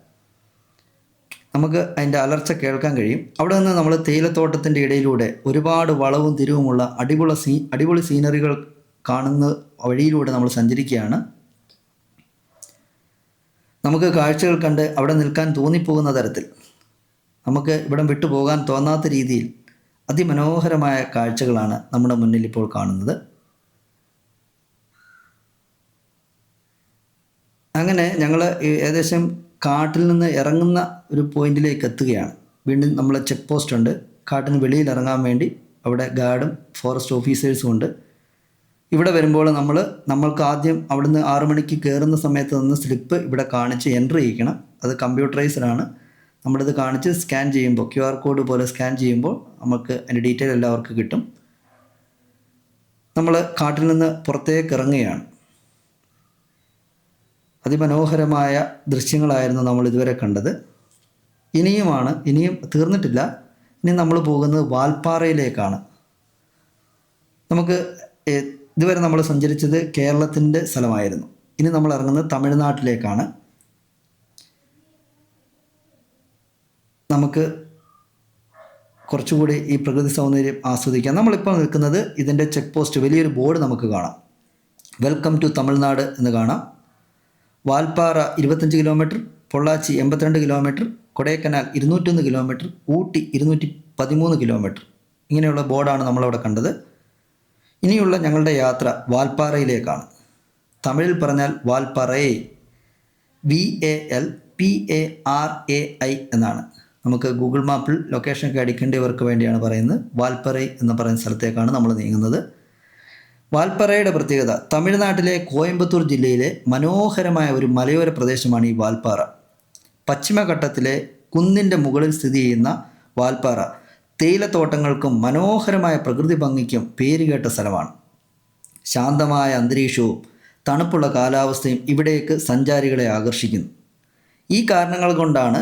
നമുക്ക് അതിന്റെ അലർച്ച കേൾക്കാൻ കഴിയും. അവിടെ നിന്ന് നമ്മൾ തേയിലത്തോട്ടത്തിന്റെ ഇടയിലൂടെ ഒരുപാട് വളവും തിരിവുമുള്ള അടിപൊളി സീ അടിപൊളി സീനറികൾ കാണുന്ന വഴിയിലൂടെ നമ്മൾ സഞ്ചരിക്കുകയാണ്. നമുക്ക് കാഴ്ചകൾ കണ്ട് അവിടെ നിൽക്കാൻ തോന്നിപ്പോകുന്ന തരത്തിൽ നമുക്ക് ഇവിടം വിട്ടു പോകാൻ തോന്നാത്ത രീതിയിൽ അതിമനോഹരമായ കാഴ്ചകളാണ് നമ്മുടെ മുന്നിൽ ഇപ്പോൾ കാണുന്നത്. അങ്ങനെ ഞങ്ങൾ ഏകദേശം കാട്ടിൽ നിന്ന് ഇറങ്ങുന്ന ഒരു പോയിന്റിലേക്ക് എത്തുകയാണ്. വീണ്ടും നമ്മളെ ചെക്ക് പോസ്റ്റ് ഉണ്ട്. കാട്ടിന് വെളിയിൽ ഇറങ്ങാൻ വേണ്ടി അവിടെ ഗാർഡും ഫോറസ്റ്റ് ഓഫീസേഴ്സും ഉണ്ട്. ഇവിടെ വരുമ്പോൾ നമ്മൾ നമ്മൾക്ക് ആദ്യം അവിടുന്ന് ആറു മണിക്ക് കയറുന്ന സമയത്ത് നിന്ന് സ്ലിപ്പ് ഇവിടെ കാണിച്ച് എന്റർ ചെയ്യിക്കണം. അത് കമ്പ്യൂട്ടറൈസ്ഡ് ആണ്. നമ്മളിത് കാണിച്ച് സ്കാൻ ചെയ്യുമ്പോൾ ക്യു ആർ കോഡ് പോലെ സ്കാൻ ചെയ്യുമ്പോൾ നമുക്ക് അതിന്റെ ഡീറ്റെയിൽ എല്ലാവർക്കും കിട്ടും. നമ്മൾ കാട്ടിൽ നിന്ന് പുറത്തേക്ക് ഇറങ്ങുകയാണ്. അതിമനോഹരമായ ദൃശ്യങ്ങളായിരുന്നു നമ്മൾ ഇതുവരെ കണ്ടത്. ഇനിയുമാണ് ഇനിയും തീർന്നിട്ടില്ല. ഇനി നമ്മൾ പോകുന്നത് വാൽപ്പാറയിലേക്കാണ്. നമുക്ക് ഇതുവരെ നമ്മൾ സഞ്ചരിച്ചത് കേരളത്തിന്റെ സ്ഥലമായിരുന്നു. ഇനി നമ്മൾ ഇറങ്ങുന്നത് തമിഴ്നാട്ടിലേക്കാണ്. നമുക്ക് കുറച്ചുകൂടി ഈ പ്രകൃതി സൗന്ദര്യം ആസ്വദിക്കാം. നമ്മളിപ്പോൾ നിൽക്കുന്നത് ഇതിന്റെ ചെക്ക് പോസ്റ്റ് വലിയൊരു ബോർഡ് നമുക്ക് കാണാം. വെൽക്കം ടു തമിഴ്നാട് എന്ന് കാണാം. വാൽപ്പാറ ഇരുപത്തഞ്ച് കിലോമീറ്റർ പൊള്ളാച്ചി എൺപത്തിരണ്ട് കിലോമീറ്റർ കൊടൈക്കനാൽ ഇരുന്നൂറ്റൊന്ന് കിലോമീറ്റർ ഊട്ടി ഇരുന്നൂറ്റി പതിമൂന്ന് കിലോമീറ്റർ. ഇങ്ങനെയുള്ള ബോർഡാണ് നമ്മളവിടെ കണ്ടത്. ഇനിയുള്ള ഞങ്ങളുടെ യാത്ര വാൽപ്പാറയിലേക്കാണ്. തമിഴിൽ പറഞ്ഞാൽ വാൽപ്പാറയെ V A L P A R A I എന്നാണ്. നമുക്ക് ഗൂഗിൾ മാപ്പിൽ ലൊക്കേഷനൊക്കെ അടിക്കേണ്ടവർക്ക് വേണ്ടിയാണ് പറയുന്നത്. വാൽപ്പറൈ എന്ന് പറയുന്ന സ്ഥലത്തേക്കാണ് നമ്മൾ നീങ്ങുന്നത്. വാൽപ്പറയുടെ പ്രത്യേകത തമിഴ്നാട്ടിലെ കോയമ്പത്തൂർ ജില്ലയിലെ മനോഹരമായ ഒരു മലയോര പ്രദേശമാണ് ഈ വാൽപ്പാറ. പശ്ചിമഘട്ടത്തിലെ കുന്നിന്റെ മുകളിൽ സ്ഥിതി ചെയ്യുന്ന വാൽപ്പാറ. തേയിലത്തോട്ടങ്ങൾക്കും മനോഹരമായ പ്രകൃതി ഭംഗിക്കും പേരുകേട്ട സ്ഥലമാണ്. ശാന്തമായ അന്തരീക്ഷവും തണുപ്പുള്ള കാലാവസ്ഥയും ഇവിടേക്ക് സഞ്ചാരികളെ ആകർഷിക്കുന്നു. ഈ കാരണങ്ങൾ കൊണ്ടാണ്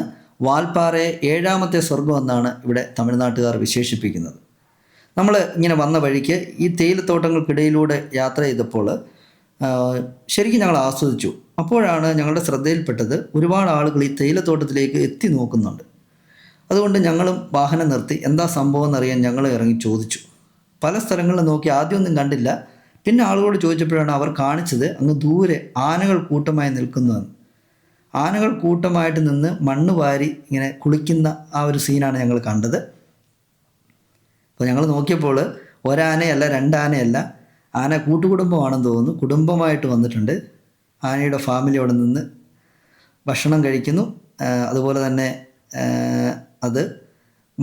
വാൽപ്പാറയെ ഏഴാമത്തെ സ്വർഗം എന്നാണ് ഇവിടെ തമിഴ്നാട്ടുകാർ വിശേഷിപ്പിക്കുന്നത്. നമ്മൾ ഇങ്ങനെ വന്ന വഴിക്ക് ഈ തേയിലത്തോട്ടങ്ങൾക്കിടയിലൂടെ യാത്ര ചെയ്തപ്പോൾ ശരിക്കും ഞങ്ങൾ ആസ്വദിച്ചു. അപ്പോഴാണ് ഞങ്ങളുടെ ശ്രദ്ധയിൽപ്പെട്ടത് ഒരുപാട് ആളുകൾ ഈ തേയിലത്തോട്ടത്തിലേക്ക് എത്തി നോക്കുന്നുണ്ട്. അതുകൊണ്ട് ഞങ്ങളും വാഹനം നിർത്തി. എന്താ സംഭവം എന്നറിയാൻ ഞങ്ങൾ ഇറങ്ങി ചോദിച്ചു. പല സ്ഥലങ്ങളിൽ നോക്കി ആദ്യമൊന്നും കണ്ടില്ല. പിന്നെ ആളുകളോട് ചോദിച്ചപ്പോഴാണ് അവർ കാണിച്ചത് അങ്ങ് ദൂരെ ആനകൾ കൂട്ടമായി നിൽക്കുന്നതെന്ന്. ആനകൾ കൂട്ടമായിട്ട് നിന്ന് മണ്ണ് വാരി ഇങ്ങനെ കുളിക്കുന്ന ആ ഒരു സീനാണ് ഞങ്ങൾ കണ്ടത്. അപ്പോൾ ഞങ്ങൾ നോക്കിയപ്പോൾ ഒരാനയല്ല രണ്ടാനയല്ല. ആന കൂട്ടുകുടുംബമാണെന്ന് തോന്നുന്നു. കുടുംബമായിട്ട് വന്നിട്ടുണ്ട്. ആനയുടെ ഫാമിലി അവിടെ നിന്ന് ഭക്ഷണം കഴിക്കുന്നു. അതുപോലെ തന്നെ അത്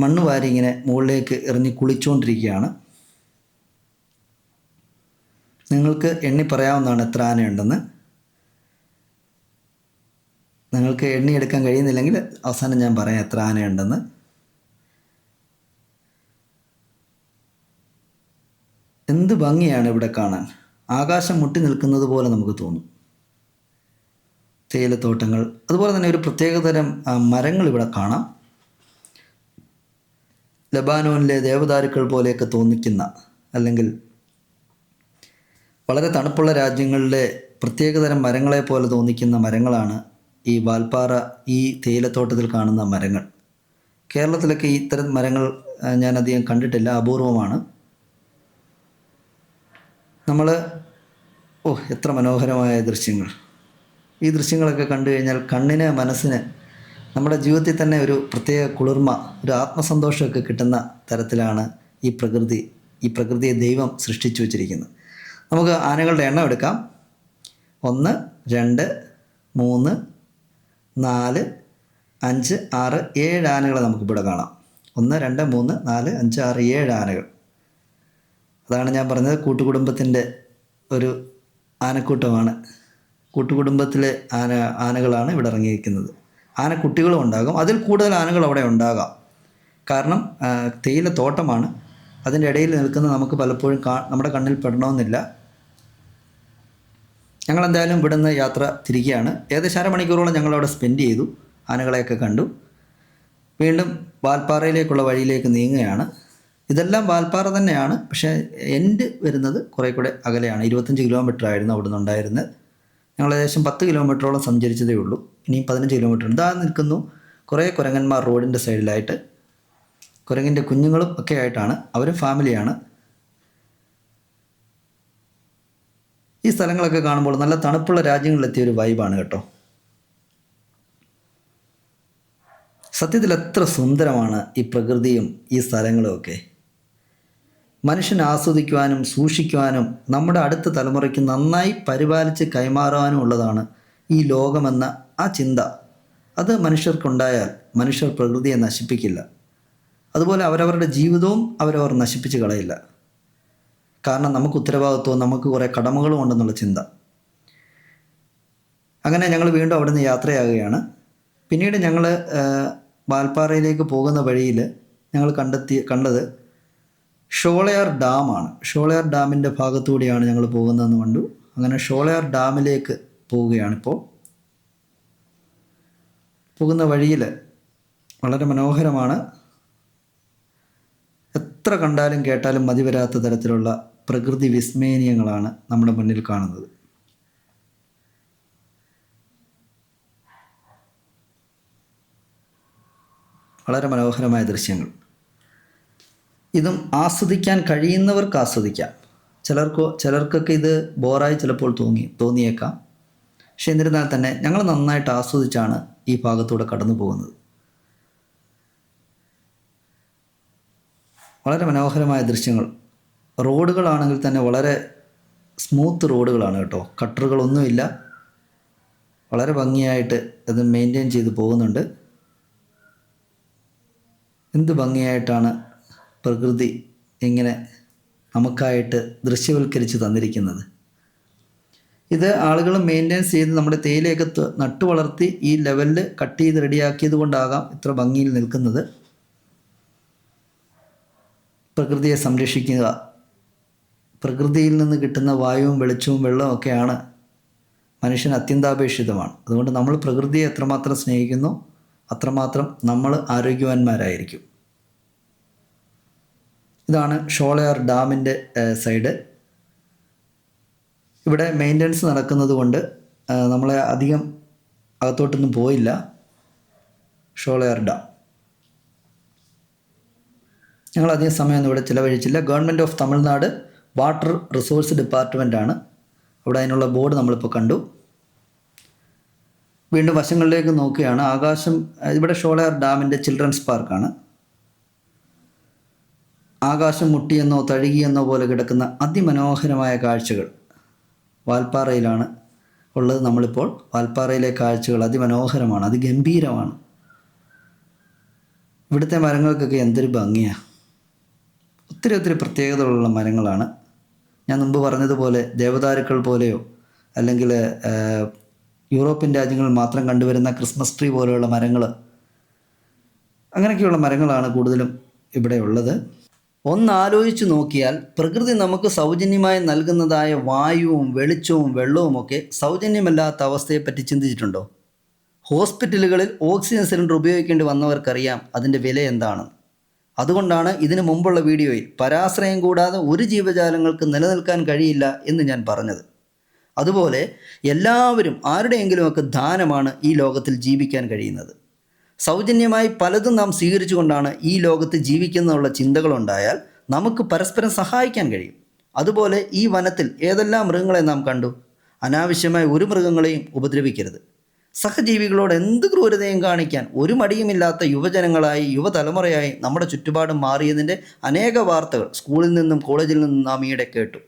മണ്ണ് വാരി ഇങ്ങനെ മുകളിലേക്ക് എറിഞ്ഞ് കുളിച്ചുകൊണ്ടിരിക്കുകയാണ് നിങ്ങൾക്ക് എണ്ണി പറയാവുന്നതാണ് എത്ര ആനയുണ്ടെന്ന്. നിങ്ങൾക്ക് എണ്ണി എടുക്കാൻ കഴിയുന്നില്ലെങ്കിൽ അവസാനം ഞാൻ പറയാം എത്ര ആനയുണ്ടെന്ന്. എന്ത് ഭംഗിയാണ് ഇവിടെ കാണാൻ? ആകാശം മുട്ടി നിൽക്കുന്നത് പോലെ നമുക്ക് തോന്നും. തേയിലത്തോട്ടങ്ങൾ അതുപോലെ തന്നെ ഒരു പ്രത്യേകതരം മരങ്ങൾ ഇവിടെ കാണാം. ലബാനോനിലെ ദേവദാരുക്കൾ പോലെയൊക്കെ തോന്നിക്കുന്ന അല്ലെങ്കിൽ വളരെ തണുപ്പുള്ള രാജ്യങ്ങളിലെ പ്രത്യേകതരം മരങ്ങളെ പോലെ തോന്നിക്കുന്ന മരങ്ങളാണ് ഈ വാൽപ്പാറ ഈ തേയിലത്തോട്ടത്തിൽ കാണുന്ന മരങ്ങൾ. കേരളത്തിലൊക്കെ ഇത്തരം മരങ്ങൾ ഞാൻ കണ്ടിട്ടില്ല അപൂർവമാണ്. നമ്മൾ ഓ എത്ര മനോഹരമായ ദൃശ്യങ്ങൾ. ഈ ദൃശ്യങ്ങളൊക്കെ കണ്ടു കഴിഞ്ഞാൽ കണ്ണിന് മനസ്സിന് നമ്മുടെ ജീവിതത്തിൽ തന്നെ ഒരു പ്രത്യേക കുളിർമ ഒരു ആത്മസന്തോഷമൊക്കെ കിട്ടുന്ന തരത്തിലാണ് ഈ പ്രകൃതി ഈ പ്രകൃതിയെ ദൈവം സൃഷ്ടിച്ചു വച്ചിരിക്കുന്നത്. നമുക്ക് ആനകളുടെ എണ്ണം എടുക്കാം. ഒന്ന് രണ്ട് മൂന്ന് നാല് അഞ്ച് ആറ് ഏഴ് ആനകളെ നമുക്കിവിടെ കാണാം. ഒന്ന് രണ്ട് മൂന്ന് നാല് അഞ്ച് ആറ് ഏഴ് ആനകൾ. അതാണ് ഞാൻ പറഞ്ഞത് കൂട്ടുകുടുംബത്തിന്റെ ഒരു ആനക്കൂട്ടമാണ് കൂട്ടുകുടുംബത്തിലെ ആന ആനകളാണ് ഇവിടെ ഇറങ്ങിയിരിക്കുന്നത്. ആനക്കുട്ടികളും ഉണ്ടാകും. അതിൽ കൂടുതൽ ആനകൾ അവിടെ ഉണ്ടാകാം. കാരണം തേയില തോട്ടമാണ്. അതിന്റെ ഇടയിൽ നിൽക്കുന്ന നമുക്ക് പലപ്പോഴും കാ നമ്മുടെ കണ്ണിൽ പെടണമെന്നില്ല. ഞങ്ങൾ എന്തായാലും ഇവിടുന്ന് യാത്ര തിരിക്കുകയാണ് ഏകദേശം അരമണിക്കൂറോളം ഞങ്ങളവിടെ സ്പെൻഡ് ചെയ്തു. ആനകളെയൊക്കെ കണ്ടു. വീണ്ടും വാൽപ്പാറയിലേക്കുള്ള വഴിയിലേക്ക് നീങ്ങുകയാണ്. ഇതെല്ലാം വാൽപ്പാറ തന്നെയാണ്. പക്ഷേ എൻഡ് വരുന്നത് കുറേ കൂടെ അകലെയാണ്. ഇരുപത്തഞ്ച് കിലോമീറ്റർ ആയിരുന്നു അവിടുന്ന് നിന്നുണ്ടായിരുന്നത് ഞങ്ങൾ ഏകദേശം പത്ത് കിലോമീറ്ററോളം സഞ്ചരിച്ചതേ ഉള്ളൂ. ഇനിയും പതിനഞ്ച് കിലോമീറ്റർ ഉണ്ട്. നിൽക്കുന്നു. കുറേ കുരങ്ങന്മാർ റോഡിന്റെ സൈഡിലായിട്ട്. കുരങ്ങിന്റെ കുഞ്ഞുങ്ങളും ഒക്കെ ആയിട്ടാണ്. അവരും ഫാമിലിയാണ്. ഈ സ്ഥലങ്ങളൊക്കെ കാണുമ്പോൾ നല്ല തണുപ്പുള്ള രാജ്യങ്ങളിലെത്തിയ ഒരു വൈബാണ് കേട്ടോ. സത്യത്തിൽ എത്ര സുന്ദരമാണ് ഈ പ്രകൃതിയും ഈ സ്ഥലങ്ങളും ഒക്കെ. മനുഷ്യൻ ആസ്വദിക്കുവാനും സൂക്ഷിക്കുവാനും നമ്മുടെ അടുത്ത തലമുറയ്ക്ക് നന്നായി പരിപാലിച്ച് കൈമാറാനും ഉള്ളതാണ് ഈ ലോകമെന്ന ആ ചിന്ത. അത് മനുഷ്യർക്കുണ്ടായാൽ മനുഷ്യർ പ്രകൃതിയെ നശിപ്പിക്കില്ല. അതുപോലെ അവരവരുടെ ജീവിതവും അവരവർ നശിപ്പിച്ച് കളയില്ല. കാരണം നമുക്ക് ഉത്തരവാദിത്വവും നമുക്ക് കുറേ കടമകളും ഉണ്ടെന്നുള്ള ചിന്ത. അങ്ങനെ ഞങ്ങൾ വീണ്ടും അവിടെ യാത്രയാകുകയാണ്. പിന്നീട് ഞങ്ങൾ വാൽപ്പാറയിലേക്ക് പോകുന്ന വഴിയിൽ ഞങ്ങൾ കണ്ടെത്തി കണ്ടത് ഷോളയാർ ഡാമാണ് ഷോളയാർ ഡാമിന്റെ ഭാഗത്തുകൂടിയാണ് ഞങ്ങൾ പോകുന്നതെന്ന് കണ്ടു. അങ്ങനെ ഷോളയാർ ഡാമിലേക്ക് പോവുകയാണിപ്പോൾ പോകുന്ന വഴിയിൽ വളരെ മനോഹരമാണ്. എത്ര കണ്ടാലും കേട്ടാലും മതി വരാത്ത തരത്തിലുള്ള പ്രകൃതി വിസ്മയനീയങ്ങളാണ് നമ്മുടെ മുന്നിൽ കാണുന്നത്. വളരെ മനോഹരമായ ദൃശ്യങ്ങൾ. ഇതും ആസ്വദിക്കാൻ കഴിയുന്നവർക്ക് ആസ്വദിക്കാം. ചിലർക്കോ ചിലർക്കൊക്കെ ഇത് ബോറായി ചിലപ്പോൾ തോന്നി തോന്നിയേക്കാം. പക്ഷെ എന്നിരുന്നാൽ തന്നെ ഞങ്ങൾ നന്നായിട്ട് ആസ്വദിച്ചാണ് ഈ ഭാഗത്തൂടെ കടന്നു പോകുന്നത്. വളരെ മനോഹരമായ ദൃശ്യങ്ങൾ. റോഡുകളാണെങ്കിൽ തന്നെ വളരെ സ്മൂത്ത് റോഡുകളാണ് കേട്ടോ. കട്ടറുകളൊന്നുമില്ല. വളരെ ഭംഗിയായിട്ട് അത് മെയിന്റെയിൻ ചെയ്ത് പോകുന്നുണ്ട്. എന്ത് ഭംഗിയായിട്ടാണ് പ്രകൃതി എങ്ങനെ നമുക്കായിട്ട് ദൃശ്യവൽക്കരിച്ച് തന്നിരിക്കുന്നത്. ഇത് ആളുകൾ മെയിന്റെയിൻസ് ചെയ്ത് നമ്മുടെ തേയിലയൊക്കെ നട്ടു വളർത്തി ഈ ലെവലിൽ കട്ട് ചെയ്ത് റെഡിയാക്കിയത് കൊണ്ടാകാം ഇത്ര ഭംഗിയിൽ നിൽക്കുന്നത്. പ്രകൃതിയെ സംരക്ഷിക്കുക. പ്രകൃതിയിൽ നിന്ന് കിട്ടുന്ന വായുവും വെളിച്ചവും വെള്ളവും ഒക്കെയാണ് മനുഷ്യൻ അത്യന്താപേക്ഷിതമാണ്. അതുകൊണ്ട് നമ്മൾ പ്രകൃതിയെ എത്രമാത്രം സ്നേഹിക്കുന്നു അത്രമാത്രം നമ്മൾ ആരോഗ്യവാന്മാരായിരിക്കും. ഇതാണ് ഷോളയാർ ഡാമിന്റെ സൈഡ്. ഇവിടെ മെയിന്റനൻസ് നടക്കുന്നത് കൊണ്ട് നമ്മളെ അധികം അകത്തോട്ടൊന്നും പോയില്ല. ഷോളയാർ ഡാം. ഞങ്ങൾ അധികം സമയമൊന്നും ഇവിടെ ചിലവഴിച്ചില്ല. Government of Tamil Nadu water resource ഡിപ്പാർട്ട്മെന്റാണ് അവിടെ അതിനുള്ള ബോർഡ് നമ്മളിപ്പോൾ കണ്ടു. വീണ്ടും വശങ്ങളിലേക്ക് നോക്കുകയാണ്. ആകാശം ഇവിടെ ഷോളയാർ ഡാമിന്റെ ചിൽഡ്രൻസ് പാർക്കാണ്. ആകാശം മുട്ടിയെന്നോ തഴുകിയെന്നോ പോലെ കിടക്കുന്ന അതിമനോഹരമായ കാഴ്ചകൾ. വാൽപ്പാറയിലാണ് ഉള്ളത് നമ്മളിപ്പോൾ. വാൽപ്പാറയിലെ കാഴ്ചകൾ അതിമനോഹരമാണ് അതിഗംഭീരമാണ്. ഇവിടുത്തെ മരങ്ങൾക്കൊക്കെ എന്തൊരു ഭംഗിയാണ് ഒത്തിരി ഒത്തിരി പ്രത്യേകതകളുള്ള മരങ്ങളാണ്. ഞാൻ മുമ്പ് പറഞ്ഞതുപോലെ ദേവദാരുക്കൾ പോലെയോ അല്ലെങ്കിൽ യൂറോപ്യൻ രാജ്യങ്ങളിൽ മാത്രം കണ്ടുവരുന്ന ക്രിസ്മസ് ട്രീ പോലെയുള്ള മരങ്ങൾ അങ്ങനെയൊക്കെയുള്ള മരങ്ങളാണ് കൂടുതലും ഇവിടെ ഉള്ളത്. ഒന്ന് ആലോചിച്ചു നോക്കിയാൽ പ്രകൃതി നമുക്ക് സൗജന്യമായി നൽകുന്നതായ വായുവും വെളിച്ചവും വെള്ളവും ഒക്കെ സൗജന്യമല്ലാത്ത അവസ്ഥയെപ്പറ്റി ചിന്തിച്ചിട്ടുണ്ടോ? ഹോസ്പിറ്റലുകളിൽ ഓക്സിജൻ സിലിണ്ടർ ഉപയോഗിക്കേണ്ടി വന്നവർക്കറിയാം അതിന്റെ വില എന്താണ്. അതുകൊണ്ടാണ് ഇതിനു മുമ്പുള്ള വീഡിയോയിൽ പരാശ്രയം കൂടാതെ ഒരു ജീവജാലങ്ങൾക്ക് നിലനിൽക്കാൻ കഴിയില്ല എന്ന് ഞാൻ പറഞ്ഞത്. അതുപോലെ എല്ലാവരും ആരുടെയെങ്കിലുമൊക്കെ ദാനമാണ് ഈ ലോകത്തിൽ ജീവിക്കാൻ കഴിയുന്നത്. സൗജന്യമായി പലതും നാം സ്വീകരിച്ചുകൊണ്ടാണ് ഈ ലോകത്ത് ജീവിക്കുന്നതിനുള്ള ചിന്തകളുണ്ടായാൽ നമുക്ക് പരസ്പരം സഹായിക്കാൻ കഴിയും. അതുപോലെ ഈ വനത്തിൽ ഏതെല്ലാം മൃഗങ്ങളെ നാം കണ്ടു? അനാവശ്യമായ ഒരു മൃഗങ്ങളെയും ഉപദ്രവിക്കരുത്. സഹജീവികളോട് എന്ത് ക്രൂരതയും കാണിക്കാൻ ഒരു മടിയുമില്ലാത്ത യുവജനങ്ങളായി യുവതലമുറയായി നമ്മുടെ ചുറ്റുപാടും മാറിയതിന്റെ അനേക വാർത്തകൾ സ്കൂളിൽ നിന്നും കോളേജിൽ നിന്നും നാം ഈയിടെ കേട്ടു.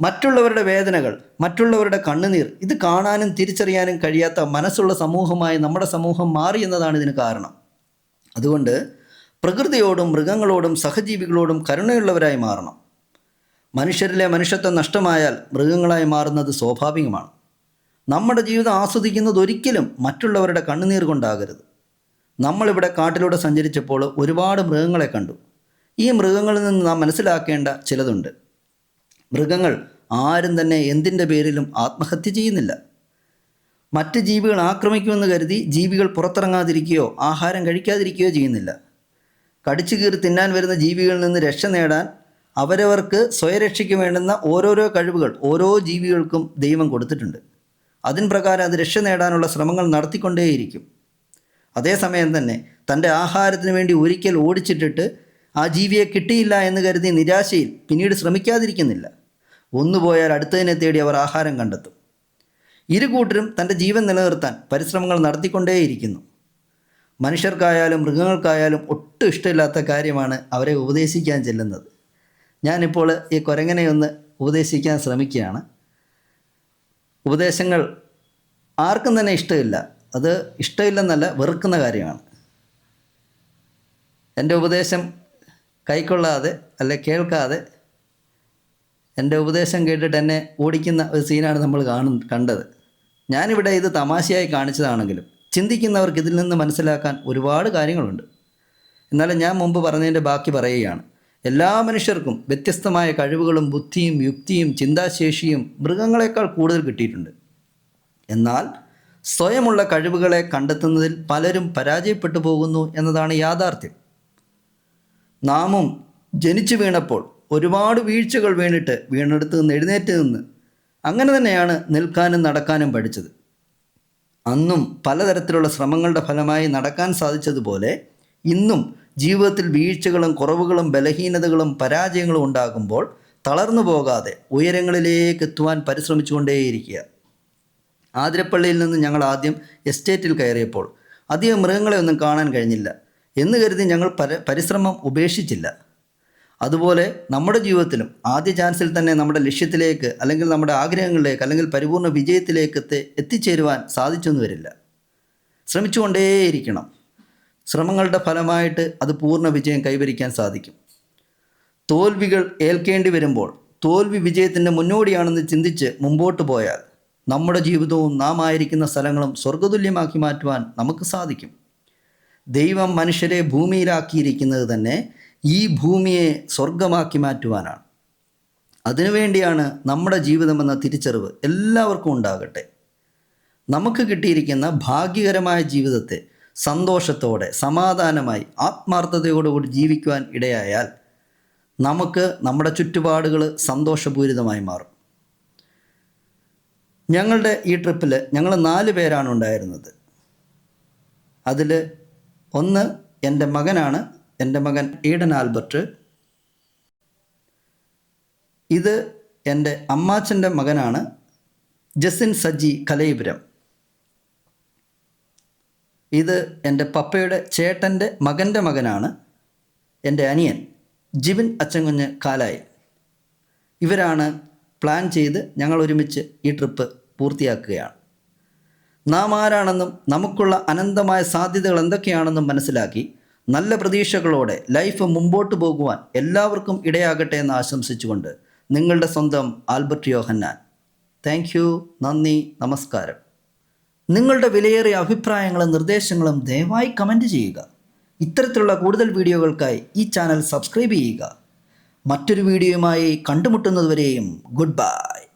മറ്റുള്ളവരുടെ വേദനകൾ മറ്റുള്ളവരുടെ കണ്ണുനീർ ഇത് കാണാനും തിരിച്ചറിയാനും കഴിയാത്ത മനസ്സുള്ള സമൂഹമായി നമ്മുടെ സമൂഹം മാറി എന്നതാണ് ഇതിന് കാരണം. അതുകൊണ്ട് പ്രകൃതിയോടും മൃഗങ്ങളോടും സഹജീവികളോടും കരുണയുള്ളവരായി മാറണം. മനുഷ്യരിലെ മനുഷ്യത്വം നഷ്ടമായാൽ മൃഗങ്ങളായി മാറുന്നത് സ്വാഭാവികമാണ്. നമ്മുടെ ജീവിതം ആസ്വദിക്കുന്നത് ഒരിക്കലും മറ്റുള്ളവരുടെ കണ്ണുനീർ കൊണ്ടാകരുത്. നമ്മളിവിടെ കാട്ടിലൂടെ സഞ്ചരിച്ചപ്പോൾ ഒരുപാട് മൃഗങ്ങളെ കണ്ടു. ഈ മൃഗങ്ങളിൽ നിന്ന് നാം മനസ്സിലാക്കേണ്ട ചിലതുണ്ട്. മൃഗങ്ങൾ ആരും തന്നെ എന്തിന്റെ പേരിലും ആത്മഹത്യ ചെയ്യുന്നില്ല. മറ്റ് ജീവികൾ ആക്രമിക്കുമെന്ന് കരുതി ജീവികൾ പുറത്തിറങ്ങാതിരിക്കുകയോ ആഹാരം കഴിക്കാതിരിക്കുകയോ ചെയ്യുന്നില്ല. കടിച്ചു കീറി തിന്നാൻ വരുന്ന ജീവികളിൽ നിന്ന് രക്ഷ നേടാൻ അവരവർക്ക് സ്വയരക്ഷയ്ക്ക് വേണ്ടുന്ന ഓരോരോ കഴിവുകൾ ഓരോ ജീവികൾക്കും ദൈവം കൊടുത്തിട്ടുണ്ട്. അതിന് പ്രകാരം അത് രക്ഷ നേടാനുള്ള ശ്രമങ്ങൾ നടത്തിക്കൊണ്ടേയിരിക്കും. അതേസമയം തന്നെ തന്റെ ആഹാരത്തിന് വേണ്ടി ഒരിക്കൽ ഓടിച്ചിട്ടിട്ട് ആ ജീവിയെ കിട്ടിയില്ല എന്ന് കരുതി നിരാശയിൽ പിന്നീട് ശ്രമിക്കാതിരിക്കുന്നില്ല. ഒന്നു പോയാൽ അടുത്തതിനെ തേടി അവർ ആഹാരം കണ്ടെത്തും. ഇരു കൂട്ടരും തന്റെ ജീവൻ നിലനിർത്താൻ പരിശ്രമങ്ങൾ നടത്തിക്കൊണ്ടേയിരിക്കുന്നു. മനുഷ്യർക്കായാലും മൃഗങ്ങൾക്കായാലും ഒട്ടും ഇഷ്ടമില്ലാത്ത കാര്യമാണ് അവരെ ഉപദേശിക്കാൻ ചെല്ലുന്നത്. ഞാനിപ്പോൾ ഈ കുരങ്ങനെ ഒന്ന് ഉപദേശിക്കാൻ ശ്രമിക്കുകയാണ്. ഉപദേശങ്ങൾ ആർക്കും തന്നെ ഇഷ്ടമില്ല. അത് ഇഷ്ടമില്ലെന്നല്ല വെറുക്കുന്ന കാര്യമാണ്. എന്റെ ഉപദേശം കൈക്കൊള്ളാതെ അല്ലെ കേൾക്കാതെ എന്റെ ഉപദേശം കേട്ടിട്ട് എന്നെ ഓടിക്കുന്ന ഒരു സീനാണ് നമ്മൾ കാണു കണ്ടത്. ഞാനിവിടെ ഇത് തമാശയായി കാണിച്ചതാണെങ്കിലും ചിന്തിക്കുന്നവർക്ക് ഇതിൽ നിന്ന് മനസ്സിലാക്കാൻ ഒരുപാട് കാര്യങ്ങളുണ്ട്. എന്നാലും ഞാൻ മുമ്പ് പറഞ്ഞതിന്റെ ബാക്കി പറയുകയാണ്. എല്ലാ മനുഷ്യർക്കും വ്യത്യസ്തമായ കഴിവുകളും ബുദ്ധിയും യുക്തിയും ചിന്താശേഷിയും മൃഗങ്ങളെക്കാൾ കൂടുതൽ കിട്ടിയിട്ടുണ്ട്. എന്നാൽ സ്വയമുള്ള കഴിവുകളെ കണ്ടെത്തുന്നതിൽ പലരും പരാജയപ്പെട്ടു പോകുന്നു എന്നതാണ് യാഥാർത്ഥ്യം. നാമും ജനിച്ചു വീണപ്പോൾ ഒരുപാട് വീഴ്ചകൾ വീണിട്ട് വീണെടുത്ത് നിന്ന് എഴുന്നേറ്റ് നിന്ന് അങ്ങനെ തന്നെയാണ് നിൽക്കാനും നടക്കാനും പഠിച്ചത്. അന്നും പലതരത്തിലുള്ള ശ്രമങ്ങളുടെ ഫലമായി നടക്കാൻ സാധിച്ചതുപോലെ ഇന്നും ജീവിതത്തിൽ വീഴ്ചകളും കുറവുകളും ബലഹീനതകളും പരാജയങ്ങളും ഉണ്ടാകുമ്പോൾ തളർന്നു പോകാതെ ഉയരങ്ങളിലേക്ക് എത്തുവാൻ പരിശ്രമിച്ചുകൊണ്ടേയിരിക്കുക. ആതിരപ്പള്ളിയിൽ നിന്ന് ഞങ്ങൾ ആദ്യം എസ്റ്റേറ്റിൽ കയറിയപ്പോൾ അധികം മൃഗങ്ങളെ ഒന്നും കാണാൻ കഴിഞ്ഞില്ല എന്ന് കരുതി ഞങ്ങൾ പര പരിശ്രമം ഉപേക്ഷിച്ചില്ല. അതുപോലെ നമ്മുടെ ജീവിതത്തിലും ആദ്യ ചാൻസിൽ തന്നെ നമ്മുടെ ലക്ഷ്യത്തിലേക്ക് അല്ലെങ്കിൽ നമ്മുടെ ആഗ്രഹങ്ങളിലേക്ക് അല്ലെങ്കിൽ പരിപൂർണ വിജയത്തിലേക്ക് എത്തി എത്തിച്ചേരുവാൻ സാധിച്ചെന്ന് വരില്ല. ശ്രമിച്ചുകൊണ്ടേയിരിക്കണം. ശ്രമങ്ങളുടെ ഫലമായിട്ട് അത് പൂർണ വിജയം കൈവരിക്കാൻ സാധിക്കും. തോൽവികൾ ഏൽക്കേണ്ടി വരുമ്പോൾ തോൽവി വിജയത്തിന്റെ മുന്നോടിയാണെന്ന് ചിന്തിച്ച് മുമ്പോട്ട് പോയാൽ നമ്മുടെ ജീവിതവും നാം ആയിരിക്കുന്ന സ്ഥലങ്ങളും സ്വർഗതുല്യമാക്കി മാറ്റുവാൻ നമുക്ക് സാധിക്കും. ദൈവം മനുഷ്യരെ ഭൂമിയിലാക്കിയിരിക്കുന്നത് തന്നെ ഈ ഭൂമിയെ സ്വർഗമാക്കി മാറ്റുവാനാണ്. അതിനുവേണ്ടിയാണ് നമ്മുടെ ജീവിതമെന്ന തിരിച്ചറിവ് എല്ലാവർക്കും ഉണ്ടാകട്ടെ. നമുക്ക് കിട്ടിയിരിക്കുന്ന ഭാഗ്യകരമായ ജീവിതത്തെ സന്തോഷത്തോടെ സമാധാനമായി ആത്മാർത്ഥതയോടുകൂടി ജീവിക്കുവാൻ ഇടയായാൽ നമുക്ക് നമ്മുടെ ചുറ്റുപാടുകൾ സന്തോഷപൂരിതമായി മാറും. ഞങ്ങളുടെ ഈ ട്രിപ്പിൽ ഞങ്ങൾ നാല് പേരാണ് ഉണ്ടായിരുന്നത്. അതിൽ ഒന്ന് എന്റെ മകനാണ് എന്റെ മകൻ ഈഡൻ ആൽബർട്ട്. ഇത് എന്റെ അമ്മാച്ചന്റെ മകനാണ് ജസിൻ സജി കലയിപുരം ഇത് എന്റെ പപ്പയുടെ ചേട്ടന്റെ മകന്റെ മകനാണ് എന്റെ അനിയൻ ജിബിൻ അച്ചൻകുഞ്ഞ് കാലായി. ഇവരാണ് പ്ലാൻ ചെയ്ത് ഞങ്ങൾ ഒരുമിച്ച് ഈ ട്രിപ്പ് പൂർത്തിയാക്കുകയാണ്. നാം ആരാണെന്നും നമുക്കുള്ള അനന്തമായ സാധ്യതകൾ എന്തൊക്കെയാണെന്നും മനസ്സിലാക്കി നല്ല പ്രതീക്ഷകളോടെ ലൈഫ് മുമ്പോട്ട് പോകുവാൻ എല്ലാവർക്കും ഇടയാകട്ടെ എന്ന് ആശംസിച്ചുകൊണ്ട് നിങ്ങളുടെ സ്വന്തം ആൽബർട്ട് യോഹന്നാൻ. താങ്ക് യു നന്ദി. നമസ്കാരം. നിങ്ങളുടെ വിലയേറിയ അഭിപ്രായങ്ങളും നിർദ്ദേശങ്ങളും ദയവായി കമന്റ് ചെയ്യുക. ഇത്തരത്തിലുള്ള കൂടുതൽ വീഡിയോകൾക്കായി ഈ ചാനൽ സബ്സ്ക്രൈബ് ചെയ്യുക. മറ്റൊരു വീഡിയോയുമായി കണ്ടുമുട്ടുന്നതുവരെയും ഗുഡ് ബൈ.